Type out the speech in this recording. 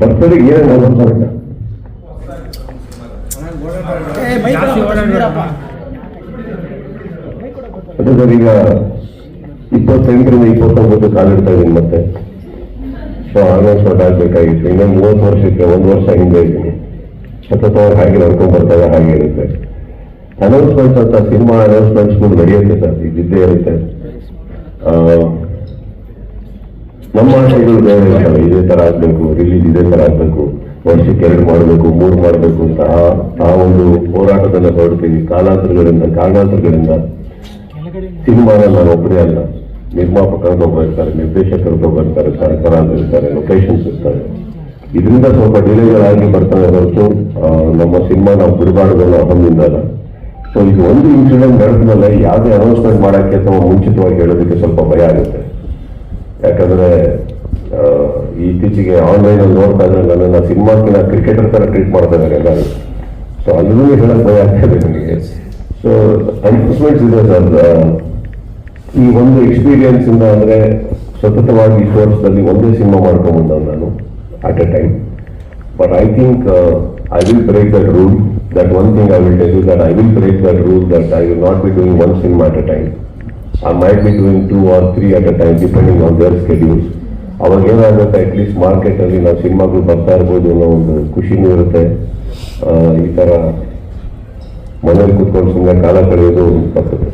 ಬರ್ತಡೆಗೆ ಏನೇನು ಓಡಾಡ್ಬೇಡಪ್ಪ. ಅದೇ ಸರ್ ಈಗ ಇಪ್ಪತ್ತೆಂಟರಿಂದ ಇಪ್ಪತ್ತೊಂಬತ್ತು ಕಾಲಿಡ್ತಾ ಇದ್ದೀನಿ ಮತ್ತೆ. ಸೊ ಅನೌನ್ಸ್ಮೆಂಟ್ ಆಗ್ಬೇಕಾಗಿತ್ತು. ಇನ್ನೊಂದು ಮೂವತ್ತು ವರ್ಷಕ್ಕೆ ಒಂದು ವರ್ಷ ಹಿಂದೆ ಇದ್ದೀನಿ. ಸತತವಾಗಿ ಹಾಗೆ ನಡ್ಕೊಂಡ್ ಬರ್ತಾರೆ ಹಾಗೆ ಇರುತ್ತೆ. ಅನೌನ್ಸ್ಮೆಂಟ್ಸ್ ಅಂತ ಸಿನಿಮಾ ಅನೌನ್ಸ್ಮೆಂಟ್ಸ್ಗಳು ನಡೆಯುತ್ತೆ ಸರ್ ಇದ್ದಿದ್ದೇ ಇರುತ್ತೆ. ನಮ್ಮ ಆಸೆಗಳು ಬೇರೆ ಇರ್ತವೆ ಇದೇ ತರ ಆಗ್ಬೇಕು, ರಿಲೀಸ್ ಇದೇ ತರ ಆಗ್ಬೇಕು, ವರ್ಷಕ್ಕೆ ಎರಡು ಮಾಡಬೇಕು, ಮೂರು ಮಾಡಬೇಕು ಅಂತ ಆ- ಒಂದು ಹೋರಾಟದನ್ನ ಹೊರಡ್ತೀವಿ ಕಾಲಾಂತರಗಳಿಂದ, ಕಾರಣಾಂತರಗಳಿಂದ. ಸಿನಿಮಾನ ನಾನು ಒಬ್ಬರೇ ಅಲ್ಲ. ನಿರ್ಮಾಪಕರು ಒಬ್ಬ ಇರ್ತಾರೆ, ನಿರ್ದೇಶಕರು ಒಬ್ಬ ಇರ್ತಾರೆ ಸರಕರಾದ್ರು ಇರ್ತಾರೆ ಲೊಕೇಶನ್ಸ್ ಇರ್ತಾರೆ. ಇದರಿಂದ ಸ್ವಲ್ಪ ಡಿಲೇಗಳಾಗಿ ಬರ್ತಾರೆ ಹೊರತು ನಮ್ಮ ಸಿನಿಮಾ ನಾವು ಬಿಡಬಾರ್ದಲ್ಲ ಅಲ್ಲ ಸೊ ಇದು ಒಂದು ಇನ್ಸಿಡೆಂಟ್ ನಡೆದ್ಮೇಲೆ ಯಾವುದೇ ಅನೌನ್ಸ್ಮೆಂಟ್ ಮಾಡಕ್ಕೆ ಅಥವಾ ಮುಂಚಿತವಾಗಿ ಹೇಳೋದಕ್ಕೆ ಸ್ವಲ್ಪ ಭಯ ಆಗುತ್ತೆ. ಯಾಕಂದ್ರೆ ಇತ್ತೀಚೆಗೆ ಆನ್ಲೈನ್ ಅಲ್ಲಿ ನೋಡ್ತಾ ಇದ್ರೆ ನನ್ನನ್ನು ಸಿನಿಮಾಕ್ಕಿನ ಕ್ರಿಕೆಟರ್ ತರ ಟ್ರೀಟ್ ಮಾಡ್ತಾ ಇದ್ದಾರೆ ಎಲ್ಲರೂ. ಸೊ ಅಲ್ಲೂ ಹೇಳಕ್ ಭಯ ಆಗ್ತದೆ ನನಗೆ. ಸೊ ಅನೌನ್ಸ್ಮೆಂಟ್ಸ್ ಇದೆ ಸರ್ ಈ ಒಂದು ಎಕ್ಸ್ಪೀರಿಯನ್ಸ್ ಇಂದ ಅಂದ್ರೆ ಸತತವಾಗಿ ಇಷ್ಟು ವರ್ಷದಲ್ಲಿ ಒಂದೇ ಸಿನಿಮಾ ಮಾಡ್ಕೊಂಡ್ಬಂದ ನಾನು at a time but I think I will break that rule that one thing I will tell you that I will break that rule that I will not be doing one cinema at a time I might be doing two or three at a time depending on their schedules. ಅವಾಗ ಏನಾಗುತ್ತೆ at least ಮಾರ್ಕೆಟಲ್ಲಿ ನಾವು ಸಿನಿಮಾಗಳು ಬರ್ತಾ ಇರ್ಬೋದು ಅನ್ನೋ ಒಂದು ಖುಷಿನೂ ಇರುತ್ತೆ ಈ ಥರ ಮನೇಲಿ ಕೂತ್ಕೊಂಡು ಸುಮ್ಮನೆ ಕಾಲ ಕಳೆಯೋದು ತಪ್ಪುತ್ತೆ